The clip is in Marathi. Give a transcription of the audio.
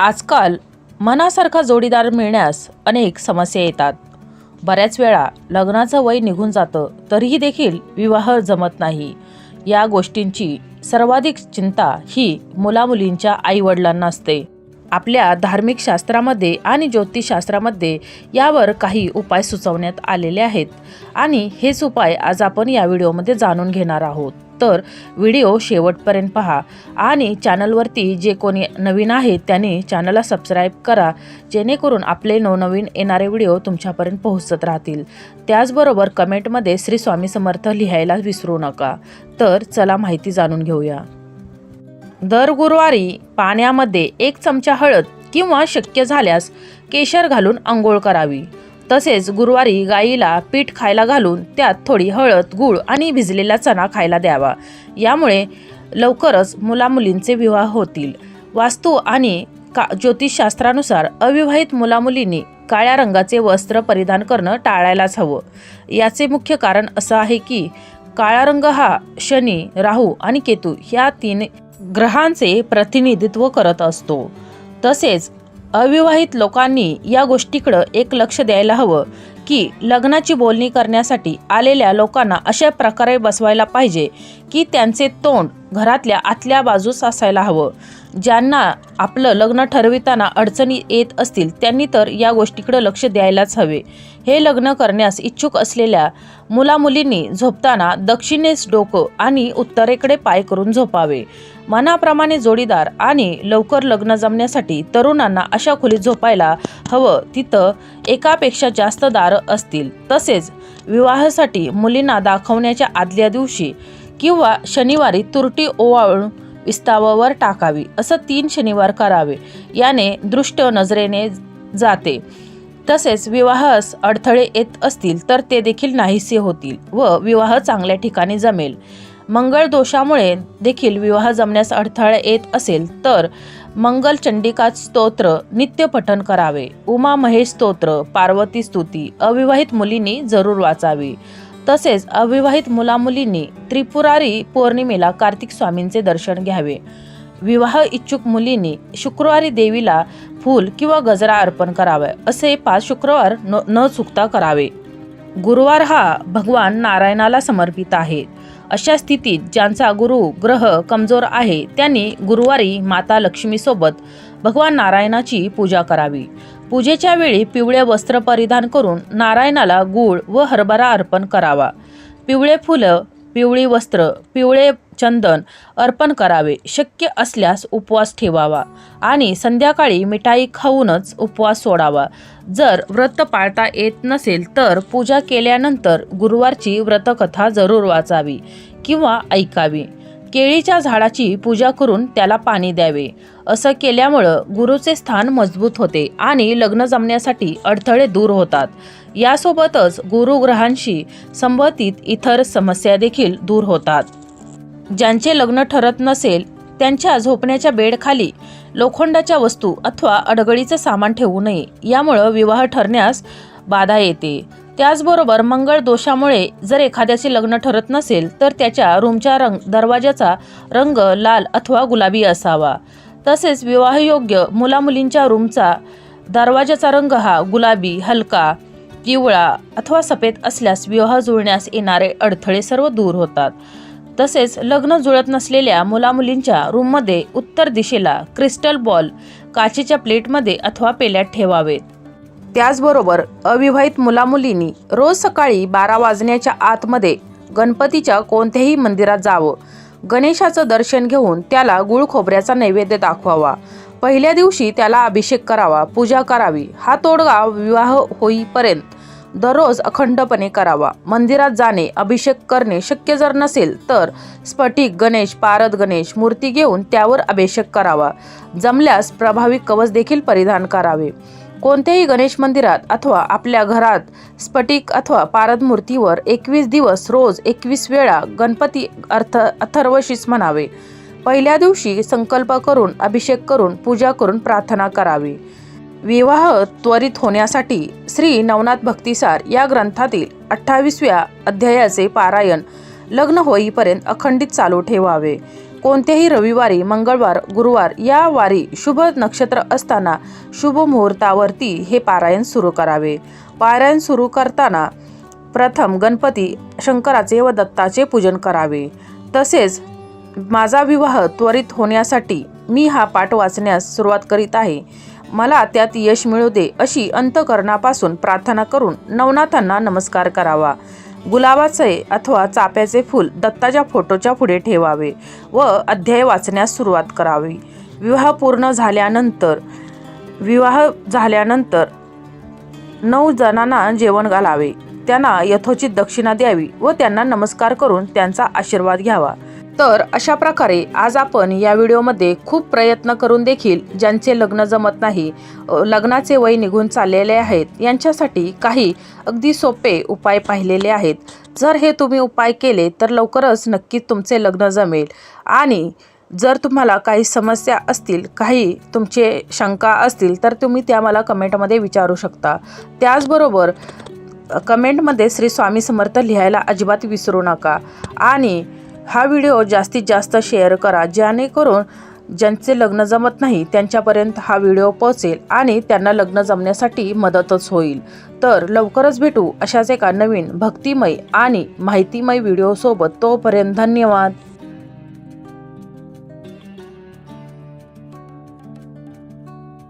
आजकाल मनासारखा जोडीदार मिळण्यास अनेक समस्या येतात. बऱ्याच वेळा लग्नाचं वय निघून जातं तरीही देखील विवाह जमत नाही. या गोष्टींची सर्वाधिक चिंता ही मुलामुलींच्या आईवडिलांना असते. आपल्या धार्मिक शास्त्रामध्ये आणि ज्योतिषशास्त्रामध्ये यावर काही उपाय सुचवण्यात आलेले आहेत आणि हेच उपाय आज आपण या व्हिडिओमध्ये जाणून घेणार आहोत. तर व्हिडिओ शेवटपर्यंत पहा. आणि चॅनलवरती जे कोणी नवीन आहेत त्यांनी चॅनलला सबस्क्राईब करा जेणेकरून आपले नवनवीन येणारे व्हिडिओ तुमच्यापर्यंत पोहोचत राहतील. त्याचबरोबर कमेंटमध्ये श्री स्वामी समर्थ लिहायला विसरू नका. तर चला माहिती जाणून घेऊया. दर गुरुवारी पाण्यामध्ये एक चमचा हळद किंवा शक्य झाल्यास केशर घालून आंघोळ करावी. तसेच गुरुवारी गाईला पीठ खायला घालून त्यात थोडी हळद गूळ आणि भिजलेला चणा खायला द्यावा. यामुळे लवकरच मुलामुलींचे विवाह होतील. वास्तू आणि का ज्योतिषशास्त्रानुसार अविवाहित मुलामुलींनी काळ्या रंगाचे वस्त्र परिधान करणं टाळायलाच हवं. याचे मुख्य कारण असं आहे की काळा रंग हा शनी राहू आणि केतू ह्या तीन ग्रहांचे प्रतिनिधित्व करत असतो. तसेच अविवाहित लोकांनी या गोष्टीकडं एक लक्ष द्यायला हवं की लग्नाची बोलणी करण्यासाठी आलेल्या लोकांना अशा प्रकारे बसवायला पाहिजे की त्यांचे तोंड घरातल्या आतल्या बाजूस असायला हवं. ज्यांना आपलं लग्न ठरविताना अडचणी येत असतील त्यांनी तर या गोष्टीकडे लक्ष द्यायलाच हवे. हे लग्न करण्यास इच्छुक असलेल्या मुलामुलींनी झोपताना दक्षिणेस डोकं आणि उत्तरेकडे पाय करून झोपावे. मनाप्रमाणे जोडीदार आणि लवकर लग्न जमण्यासाठी तरुणांना अशा खोलीत झोपायला हवं तिथं एकापेक्षा जास्त दारं असतील. तसेच विवाहासाठी मुलींना दाखवण्याच्या आदल्या दिवशी किंवा शनिवारी तुरटी ओवाळून विस्तावावर टाकावी असं तीन शनिवार करावे. याने दृष्ट नजरेने जाते. तसेच विवाहास अडथळे येत असतील तर ते देखील नाहीसे होतील व विवाह चांगल्या ठिकाणी जमेल. मंगळ दोषामुळे देखील विवाह जमण्यास अडथळा येत असेल तर मंगल चंडिका स्तोत्र नित्य पठण करावे. उमा महेश स्तोत्र पार्वती स्तुती अविवाहित मुलींनी जरूर वाचावी. तसेच अविवाहित मुलामुलींनी त्रिपुरारी पौर्णिमेला कार्तिक स्वामींचे दर्शन घ्यावे. विवाह इच्छुक मुलींनी शुक्रवारी देवीला फूल किंवा गजरा अर्पण करावा असे पाच शुक्रवार न न चुकता करावे. गुरुवार हा भगवान नारायणाला समर्पित आहे. अशा स्थितीत ज्यांचा गुरु ग्रह कमजोर आहे त्यांनी गुरुवारी माता लक्ष्मीसोबत भगवान नारायणाची पूजा करावी. पूजेच्या वेळी पिवळे वस्त्र परिधान करून नारायणाला गूळ व हरभरा अर्पण करावा. पिवळे फुलं पिवळी वस्त्र पिवळे चंदन अर्पण करावे. शक्य असल्यास उपवास ठेवावा आणि संध्याकाळी मिठाई खाऊनच उपवास सोडावा. जर व्रत पाळता येत नसेल तर पूजा केल्यानंतर गुरुवारची व्रतकथा जरूर वाचावी किंवा ऐकावी. केळीच्या झाडाची पूजा करून त्याला पाणी द्यावे. असं केल्यामुळं गुरुचे स्थान मजबूत होते आणि लग्न जमण्यासाठी अडथळे दूर होतात. यासोबतच गुरुग्रहांशी संबंधित इतर समस्या देखील दूर होतात. ज्यांचे लग्न ठरत नसेल त्यांच्या झोपण्याच्या बेडखाली लोखंडाच्या वस्तू अथवा अडगळीचं सामान ठेवू नये. यामुळं विवाह ठरण्यास बाधा येते. त्याचबरोबर मंगळ दोषामुळे जर एखाद्याचे लग्न ठरत नसेल तर त्याच्या रूमच्या रंग दरवाजाचा रंग लाल अथवा गुलाबी असावा. तसेच विवाहयोग्य मुलामुलींच्या रूमचा दरवाजाचा रंग हा गुलाबी हलका पिवळा अथवा सफेद असल्यास विवाह जुळण्यास येणारे अडथळे सर्व दूर होतात. तसेच लग्न जुळत नसलेल्या मुलामुलींच्या रूममध्ये उत्तर दिशेला क्रिस्टल बॉल काचेच्या प्लेटमध्ये अथवा पेल्यात ठेवावेत. त्याचबरोबर अविवाहित मुलामुलींनी रोज सकाळी बारा वाजण्याच्या आतमध्ये गणपतीच्या कोणत्याही मंदिरात जावं. गणेशाचं दर्शन घेऊन त्याला गुळ खोबऱ्याचा नैवेद्य दाखवावा. पहिल्या दिवशी त्याला अभिषेक करावा पूजा करावी. हा तोडगा विवाह होईपर्यंत दररोज अखंडपणे करावा. मंदिरात जाणे अभिषेक करणे शक्य जर नसेल तर स्फटिक गणेश पारद गणेश मूर्ती घेऊन त्यावर अभिषेक करावा. जमल्यास प्रभावी कवच देखील परिधान करावे. कोणत्याही गणेश मंदिरात अथवा आपल्या घरात स्फटिक अथवा पारद मूर्तीवर एकवीस दिवस रोज एकवीस वेळा गणपती अर्थ अथर्वशीस म्हणावे. पहिल्या दिवशी संकल्प करून अभिषेक करून पूजा करून प्रार्थना करावी. विवाह त्वरित होण्यासाठी श्री नवनाथ भक्तिसार या ग्रंथातील अठ्ठावीसव्या अध्यायाचे पारायण लग्न होईपर्यंत अखंडित चालू ठेवावे. कोणत्याही रविवारी मंगळवार गुरुवार या वारी शुभ नक्षत्र असताना शुभ मुहूर्तावरती हे पारायण सुरू करावे. पारायण सुरू करताना प्रथम गणपती शंकराचे व दत्ताचे पूजन करावे. तसेच माझा विवाह त्वरित होण्यासाठी मी हा पाठ वाचण्यास सुरुवात करीत आहे. मला त्यात यश मिळू दे अशी अंतकरणापासून प्रार्थना करून नवनाथांना नमस्कार करावा. गुलाबाचे अथवा चाप्याचे फूल दत्ताच्या फोटोच्या पुढे ठेवावे व अध्याय वाचण्यास सुरुवात करावी. विवाह पूर्ण झाल्यानंतर विवाह झाल्यानंतर नऊ जणांना जेवण घालावे. त्यांना यथोचित दक्षिणा द्यावी व त्यांना नमस्कार करून त्यांचा आशीर्वाद घ्यावा. तर अशा प्रकारे आज आपण या व्हिडिओमध्ये खूप प्रयत्न करून देखील ज्यांचे लग्न जमत नाही लग्नाचे वय निघून चाललेले आहेत यांच्यासाठी काही अगदी सोपे उपाय पाहिलेले आहेत. जर हे तुम्ही उपाय केले तर लवकरच नक्कीच तुमचे लग्न जमेल. आणि जर तुम्हाला काही समस्या असतील काही तुमचे शंका असतील तर तुम्ही त्या मला कमेंटमध्ये विचारू शकता. त्याचबरोबर कमेंटमध्ये श्री स्वामी समर्थ लिहायला अजिबात विसरू नका. आणि हा व्हिडिओ जास्तीत जास्त शेअर करा जेणेकरून ज्यांचे लग्न जमत नाही त्यांच्यापर्यंत हा व्हिडिओ पोहोचेल आणि त्यांना लग्न जमण्यासाठी मदतच होईल. तर लवकरच भेटू अशाच एका नवीन भक्तिमय आणि माहितीमय व्हिडिओसोबत. तोपर्यंत धन्यवाद.